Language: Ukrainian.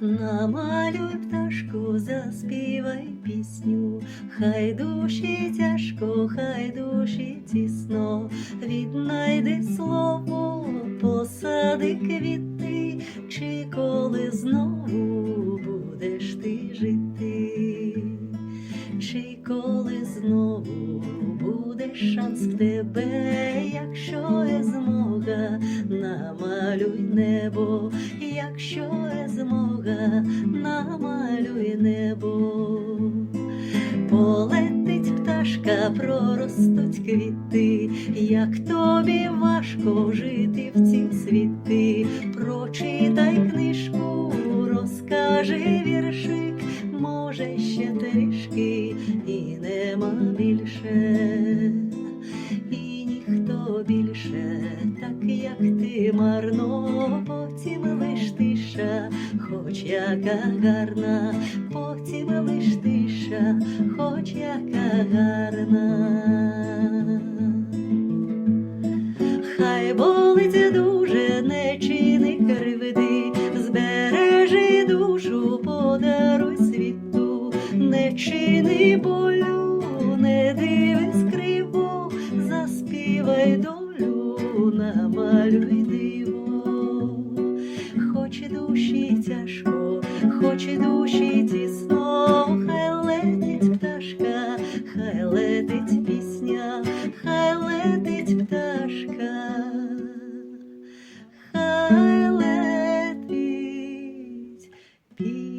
Намалюй пташку, заспівай пісню, хай душі тяжко, хай душі тісно, віднайди слово, посади квіти, чи коли знову будеш ти жити, чи коли знову буде шанс в тебе, якщо намалюй небо, якщо є змога, намалюй небо. Полетить пташка, проростуть квіти, як тобі важко жити в цім світі. Прочитай книжку, розкажи віршик, може ще трішки, ти марно, потім лиш тиша, хоч яка гарна, потім лиш тиша, хоч яка гарна. Хай болить дуже, не чини кривди, збережи душу, подаруй світу, не чини болю, не дивись криво, заспівай долю, намалюй душі тяжко, хоч і душі тісно, хай летить пташка, хай летить пісня, хай летить пташка, хай летить пісня.